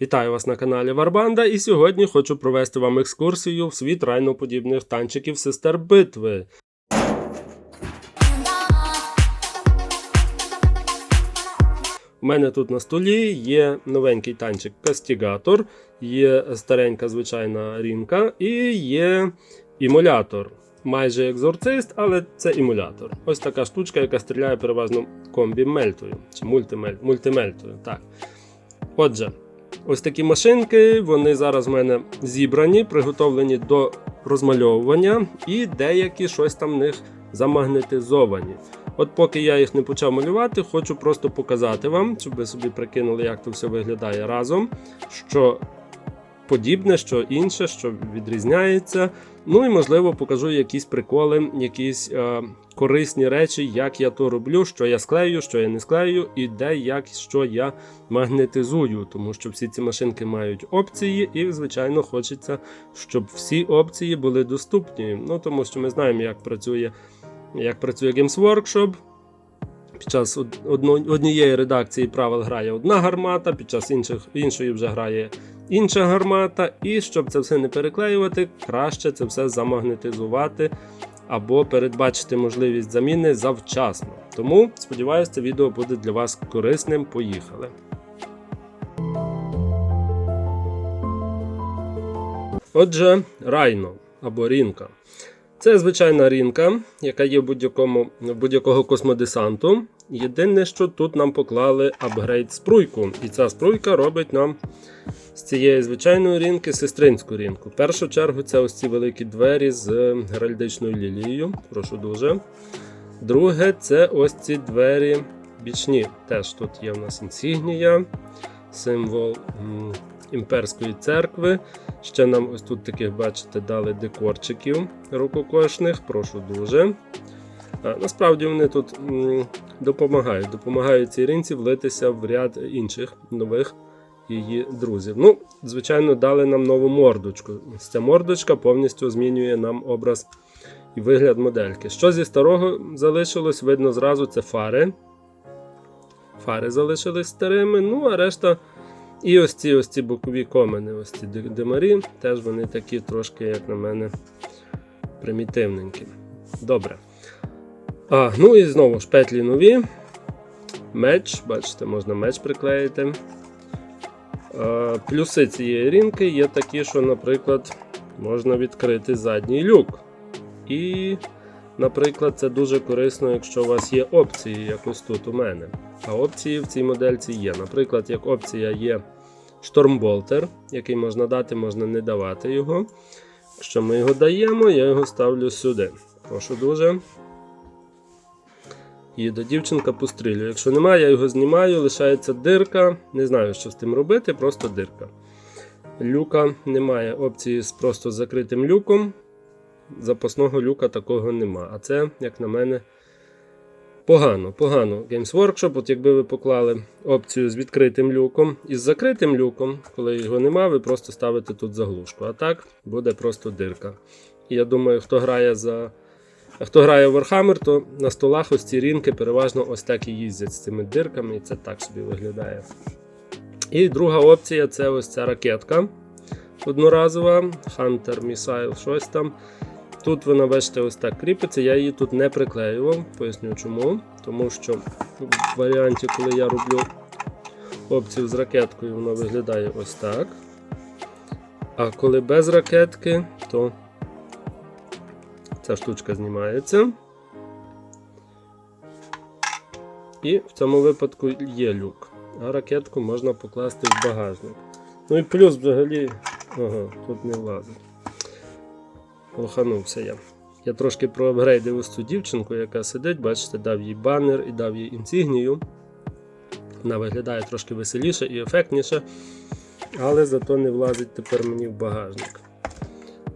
Вітаю вас на каналі Варбанда, і сьогодні хочу провести вам екскурсію в світ райноподібних танчиків сестер битви. У мене тут на столі є новенький танчик Кастігатор, є старенька звичайна рінка і є імулятор. Майже екзорцист, але це імулятор. Ось така штучка, яка стріляє переважно комбі-мельтою чи мультимель, мультимельтою. Так. Отже, ось такі машинки, вони зараз в мене зібрані, приготовлені до розмальовування, і деякі щось там в них замагнетизовані. От поки я їх не почав малювати, хочу просто показати вам, щоб ви собі прикинули, як це все виглядає разом. Що подібне, що інше, що відрізняється. Ну і можливо покажу якісь приколи, якісь е, корисні речі, як я то роблю, що я склею, що я не склею, і де як що я магнетизую, тому що всі ці машинки мають опції, і, звичайно, хочеться, щоб всі опції були доступні. Ну тому що ми знаємо, як працює, як працює Games Workshop. Під час однієї редакції правил грає одна гармата, під час інших, іншої вже грає інша гармата. І щоб це все не переклеювати, краще це все замагнетизувати або передбачити можливість заміни завчасно. Тому сподіваюся, це відео буде для вас корисним. Поїхали. Отже, райно або рінка. Це звичайна рінка, яка є в будь-якого космодесанту. Єдине, що тут нам поклали апгрейд спруйку. І ця спруйка робить нам з цієї звичайної рінки сестринську рінку. В першу чергу це ось ці великі двері з геральдичною лілією. Прошу дуже. Друге, це ось ці двері бічні. Теж тут є в нас інсігнія, символ імперської церкви. Ще нам ось тут таких, бачите, дали декорчиків рукокошних. Прошу дуже. Насправді вони тут допомагають. Допомагають цій ринці влитися в ряд інших нових її друзів. Ну, звичайно, дали нам нову мордочку. Ця мордочка повністю змінює нам образ і вигляд модельки. Що зі старого залишилось, видно зразу, це фари. Фари залишились старими, ну а решта. І ось ці ось ці бокові комини, ось ці димарі, теж вони такі трошки, як на мене, примітивненькі. Добре. А, ну і знову ж петлі нові. Меч, бачите, можна меч приклеїти. А, плюси цієї рінки є такі, що, наприклад, можна відкрити задній люк. І, наприклад, це дуже корисно, якщо у вас є опції, як ось тут у мене. А опції в цій модельці є. Наприклад, як опція є штормболтер, який можна дати, можна не давати його. Якщо ми його даємо, я його ставлю сюди. Прошу дуже. Їде дівчинка пострілює. Якщо немає, я його знімаю, лишається дирка. Не знаю, що з тим робити, просто дирка. Люка немає опції з просто закритим люком. Запасного люка такого нема. А це, як на мене, погано. Погано. Games Workshop, от якби ви поклали опцію з відкритим люком і з закритим люком, коли його нема, ви просто ставите тут заглушку. А так буде просто дирка. І я думаю, хто грає за. А хто грає в Warhammer, то на столах ось ці рінки переважно ось так і їздять з цими дирками, і це так собі виглядає. І друга опція це ось ця ракетка одноразова, Hunter Missile, щось там. Тут вона, бачите, ось так кріпиться. Я її тут не приклеював, поясню чому. Тому що в варіанті, коли я роблю опцію з ракеткою, воно виглядає ось так. А коли без ракетки, то ця штучка знімається. І в цьому випадку є люк. А ракетку можна покласти в багажник. Ну і плюс взагалі. Ага, тут не влазить. Лоханувся я. Я трошки проапгрейдив ось цю дівчинку, яка сидить, бачите, дав їй банер і дав їй інсігнію. Вона виглядає трошки веселіше і ефектніше, але зато не влазить тепер мені в багажник.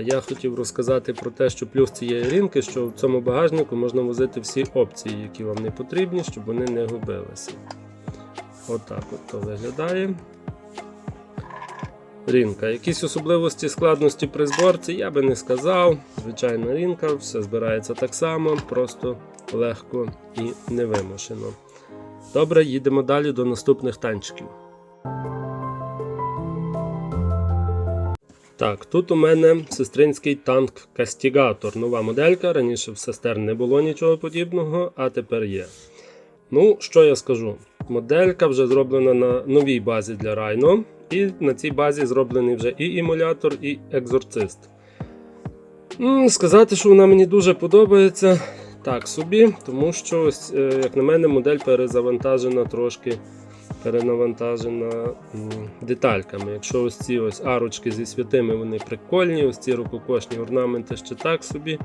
Я хотів розказати про те, що плюс цієї рінки, що в цьому багажнику можна возити всі опції, які вам не потрібні, щоб вони не губилися. Отак от то виглядає. Рінка. Якісь особливості складності при зборці я би не сказав. Звичайна рінка, все збирається так само, просто легко і невимушено. Добре, їдемо далі до наступних танчиків. Так, тут у мене сестринський танк Кастігатор. Нова моделька. Раніше в сестер не було нічого подібного, а тепер є. Ну, що я скажу? Моделька вже зроблена на новій базі для Rhino. І на цій базі зроблений вже і емулятор, і екзорцист. Сказати, що вона мені дуже подобається, так собі, тому що, е, як на мене, модель перезавантажена трошки перенавантажена детальками. Якщо ось ці ось арочки зі святими вони прикольні, ось ці рукокошні орнаменти ще так собі,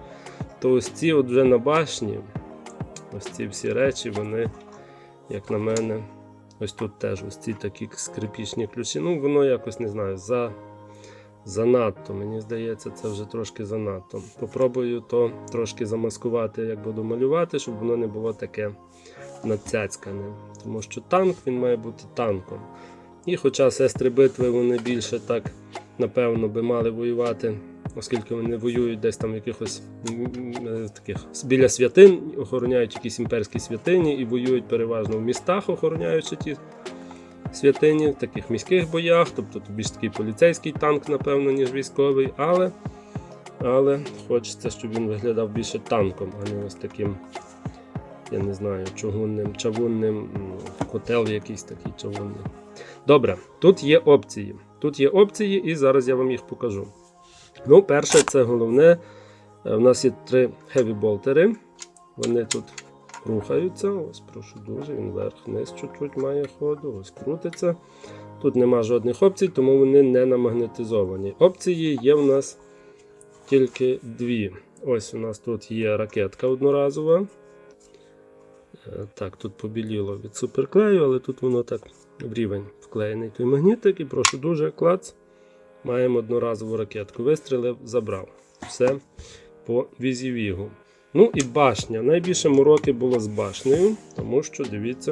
то ось ці от вже на башні, ось ці всі речі, вони, як на мене, ось тут теж ось ці такі скрипічні ключі. Ну, воно якось не знаю, за. Занадто, мені здається, це вже трошки занадто. Попробую то трошки замаскувати, як буду малювати, щоб воно не було таке нацяцькане. Тому що танк він має бути танком. І хоча сестри битви вони більше так, напевно, би мали воювати, оскільки вони воюють десь там в якихось таких біля святин, охороняють якісь імперські святині і воюють переважно в містах, охороняючи ті святині, в таких міських боях, тобто то більш такий поліцейський танк, напевно, ніж військовий, але, але хочеться, щоб він виглядав більше танком, а не ось таким, я не знаю, чугунним, чавунним, котел якийсь такий чавунний. Добре, тут є опції. Тут є опції, і зараз я вам їх покажу. Ну, перше, це головне. е, У нас є три хеві-болтери. Вони тут рухаються. Ось, прошу дуже, він вверх-вниз чуть-чуть має ходу, ось крутиться. Тут нема жодних опцій, тому вони не намагнетизовані. Опції є в нас тільки дві. Ось у нас тут є ракетка одноразова. Е, Так, тут побіліло від суперклею, але тут воно так в рівень вклеєний той магнітик. І прошу дуже, клац. Маємо одноразову ракетку. Вистрілив, забрав. Все по візівігу. Ну і башня. Найбільше мороки було з башнею, тому що, дивіться,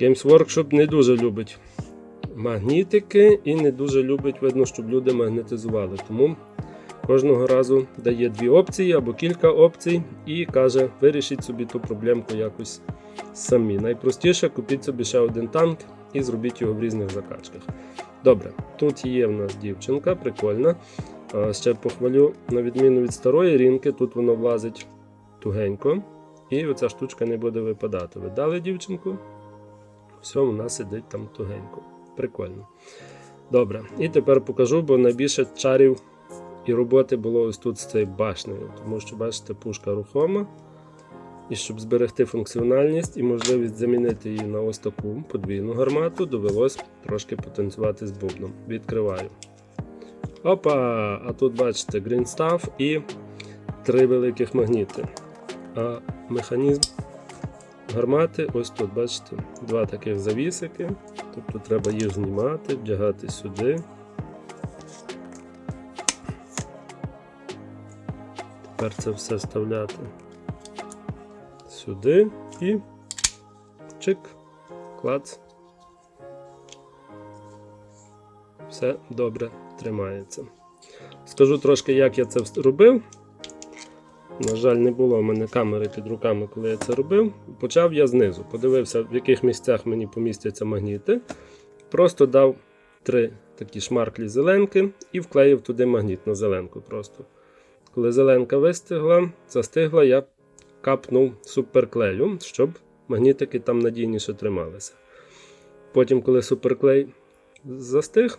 Games Workshop не дуже любить магнітики і не дуже любить, видно, щоб люди магнетизували. Тому кожного разу дає дві опції або кілька опцій і каже, вирішіть собі ту проблемку якось самі. Найпростіше купіть собі ще один танк і зробіть його в різних закачках. Добре, тут є в нас дівчинка, прикольна. Ще похвалю, на відміну від старої рінки, тут воно влазить тугенько, і оця штучка не буде випадати. Ви дали дівчинку, все, вона сидить там тугенько. Прикольно. Добре, і тепер покажу, бо найбільше чарів і роботи було ось тут з цією башнею, тому що, бачите, пушка рухома. І щоб зберегти функціональність і можливість замінити її на ось таку подвійну гармату, довелось трошки потанцювати з бубном. Відкриваю. Опа! А тут бачите Stuff і три великих магніти. А механізм гармати ось тут, бачите, два таких завісики. Тобто треба їх знімати, вдягати сюди. Тепер це все вставляти сюди і чик, клац. Все добре тримається. Скажу трошки, як я це робив. На жаль, не було в мене камери під руками, коли я це робив. Почав я знизу. Подивився, в яких місцях мені помістяться магніти. Просто дав три такі шмарклі зеленки і вклеїв туди магніт на зеленку. просто. Коли зеленка вистигла, застигла, я капнув суперклею, щоб магнітики там надійніше трималися. Потім, коли суперклей застиг,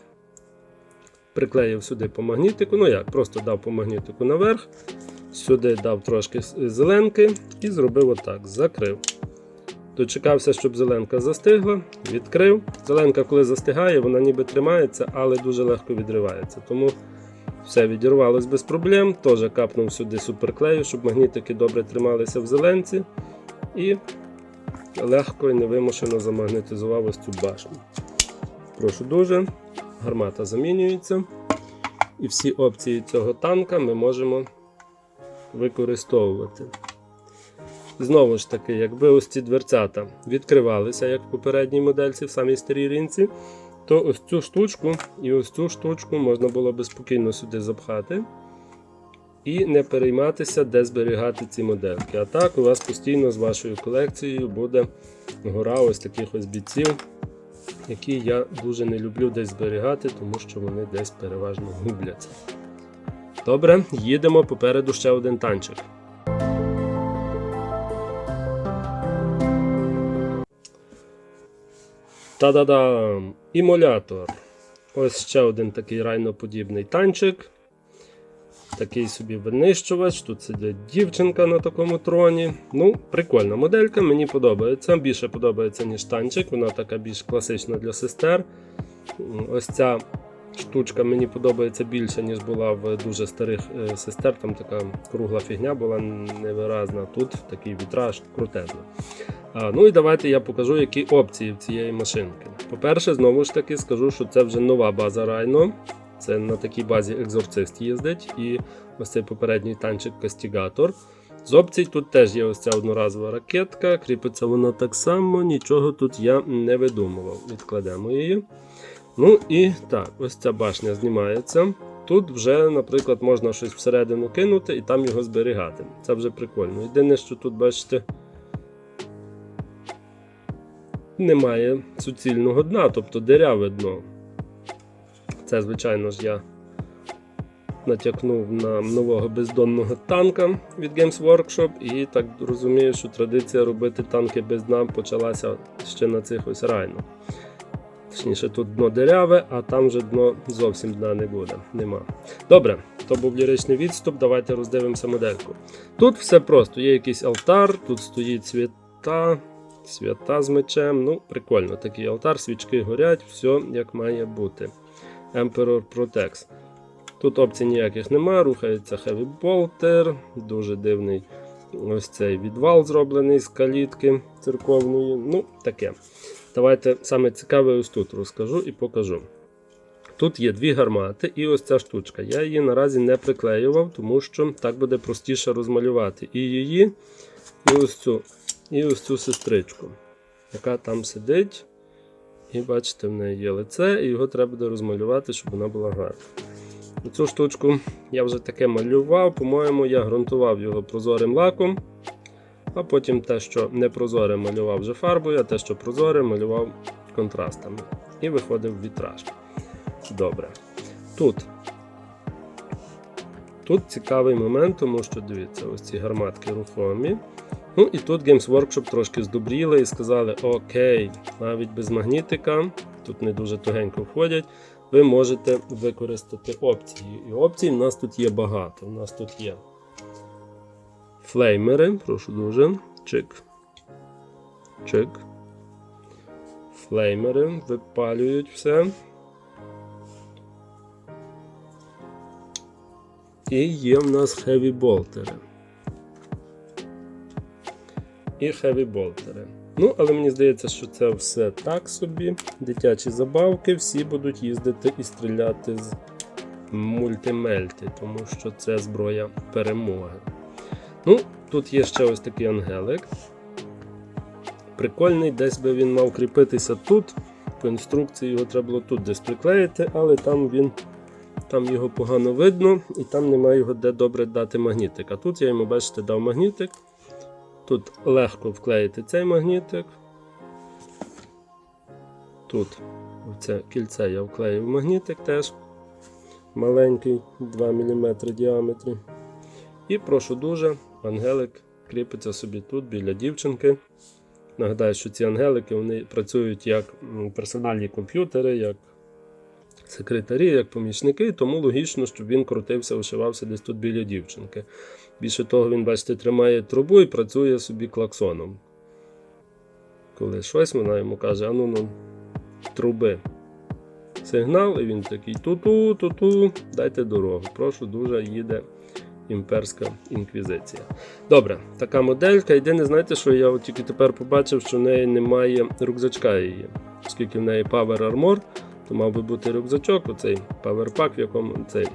приклеїв сюди по магнітику. Ну як, просто дав по магнітику наверх, сюди дав трошки зеленки і зробив отак. Закрив. Дочекався, щоб зеленка застигла, відкрив. Зеленка, коли застигає, вона ніби тримається, але дуже легко відривається. Тому все відірвалось без проблем. Теж капнув сюди суперклею, щоб магнітики добре трималися в зеленці. І легко і невимушено замагнетизував ось цю башню. Прошу дуже. Гармата замінюється. І всі опції цього танка ми можемо використовувати. Знову ж таки, якби ось ці дверцята відкривалися, як в попередній модельці в самій старій ринці, то ось цю штучку і ось цю штучку можна було би спокійно сюди запхати і не перейматися, де зберігати ці модельки. А так у вас постійно з вашою колекцією буде гора ось таких ось бійців які я дуже не люблю десь зберігати, тому що вони десь переважно губляться. Добре, їдемо попереду ще один танчик. Та-да-дам! Імулятор. Ось ще один такий райноподібний танчик. Такий собі винищувач. Тут сидить дівчинка на такому троні. Ну, прикольна моделька, мені подобається. Більше подобається, ніж танчик. Вона така більш класична для сестер. Ось ця штучка мені подобається більше, ніж була в дуже старих е, сестер. Там така кругла фігня була невиразна. Тут такий вітраж крутезний. А, ну і давайте я покажу, які опції в цієї машинки. По-перше, знову ж таки скажу, що це вже нова база Rhino. Це на такій базі екзорцист їздить, і ось цей попередній танчик Кастігатор. З опцій тут теж є ось ця одноразова ракетка, кріпиться вона так само, нічого тут я не видумував. Відкладемо її. Ну і так, ось ця башня знімається. Тут вже, наприклад, можна щось всередину кинути і там його зберігати. Це вже прикольно. Єдине, що тут, бачите, немає суцільного дна, тобто диряве дно. Це, звичайно ж, я натякнув на нового бездонного танка від Games Workshop, і так розумію, що традиція робити танки без дна почалася ще на цих ось райно. Точніше, тут дно диряве, а там вже дно зовсім дна не буде. Нема. Добре, то був ліричний відступ. Давайте роздивимося модельку. Тут все просто: є якийсь алтар, тут стоїть свята, свята з мечем. Ну, прикольно, такий алтар, свічки горять, все як має бути. Emperor Protex. Тут опцій ніяких немає, рухається Heavy Bolter, дуже дивний ось цей відвал зроблений з калітки церковної. Ну, таке. Давайте саме цікаве ось тут розкажу і покажу. Тут є дві гармати і ось ця штучка. Я її наразі не приклеював, тому що так буде простіше розмалювати і її, і ось цю, і ось цю сестричку, яка там сидить. І бачите, в неї є лице, і його треба буде розмалювати, щоб вона була гарна. Цю штучку я вже таке малював, по-моєму, я ґрунтував його прозорим лаком. А потім те, що не прозоре малював вже фарбою, а те, що прозоре, малював контрастами. І виходив вітраж. Добре. Тут. Тут цікавий момент, тому що дивіться, ось ці гарматки рухомі. Ну і тут Games Workshop трошки здобріли і сказали: Окей, навіть без магнітика, тут не дуже тугенько входять, ви можете використати опції. І опцій в нас тут є багато. У нас тут є флеймери, прошу дуже. Чик. Чик. Флеймери випалюють все. І є в нас хеві болтери. І хеві болтери. Ну, але мені здається, що це все так собі. Дитячі забавки, всі будуть їздити і стріляти з мультимельти, тому що це зброя перемоги. Ну, тут є ще ось такий ангелик. Прикольний, десь би він мав кріпитися тут. По інструкції його треба було тут десь приклеїти, але там він там його погано видно і там немає його де добре дати магнітик. А тут я йому, бачите, дав магнітик. Тут легко вклеїти цей магнітик. Тут це кільце я вклеїв магнітик теж маленький, 2 мм діаметрі. І прошу дуже, ангелик кріпиться собі тут біля дівчинки. Нагадаю, що ці ангелики вони працюють як персональні комп'ютери, як секретарі, як помічники, тому логічно, щоб він крутився, вишивався десь тут біля дівчинки. Більше того, він, бачите, тримає трубу і працює собі клаксоном. Коли щось, вона йому каже: ану ну, труби. Сигнал, і він такий ту-ту, ту-ту, дайте дорогу. Прошу, дуже їде імперська інквізиція. Добре, така моделька. Єдине, знаєте, що я тільки тепер побачив, що в неї немає рюкзачка її. Оскільки в неї Power Armor, то мав би бути рюкзачок, оцей Power Pack, в якому цей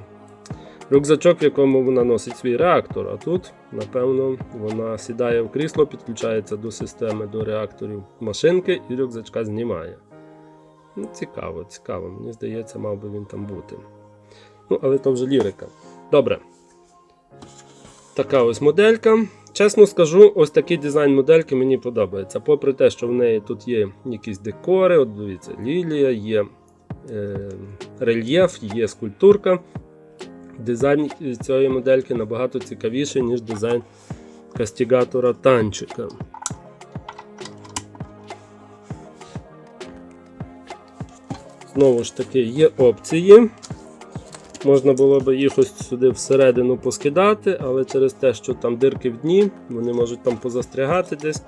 рюкзачок, в якому вона носить свій реактор. А тут, напевно, вона сідає в крісло, підключається до системи, до реакторів машинки і рюкзачка знімає. Ну, Цікаво, цікаво. Мені здається, мав би він там бути. Ну, але то вже лірика. Добре. Така ось моделька. Чесно скажу, ось такий дизайн модельки мені подобається. Попри те, що в неї тут є якісь декори, от дивіться, лілія, є е, рельєф, є скульптурка. Дизайн цієї модельки набагато цікавіший, ніж дизайн кастігатора танчика. Знову ж таки, є опції. Можна було б їх ось сюди всередину поскидати, але через те, що там дирки в дні, вони можуть там позастрягати десь.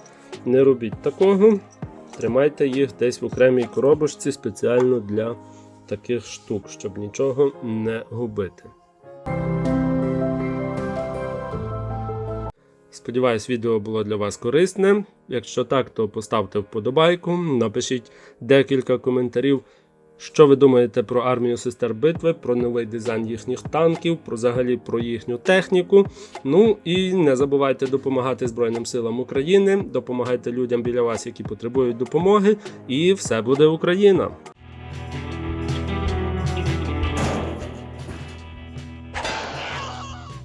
Не робіть такого. Тримайте їх десь в окремій коробочці спеціально для таких штук, щоб нічого не губити. Сподіваюсь, відео було для вас корисне. Якщо так, то поставте вподобайку, напишіть декілька коментарів. Що ви думаєте про армію сестер битви, про новий дизайн їхніх танків, про взагалі про їхню техніку? Ну і не забувайте допомагати Збройним силам України, допомагайте людям біля вас, які потребують допомоги, і все буде Україна!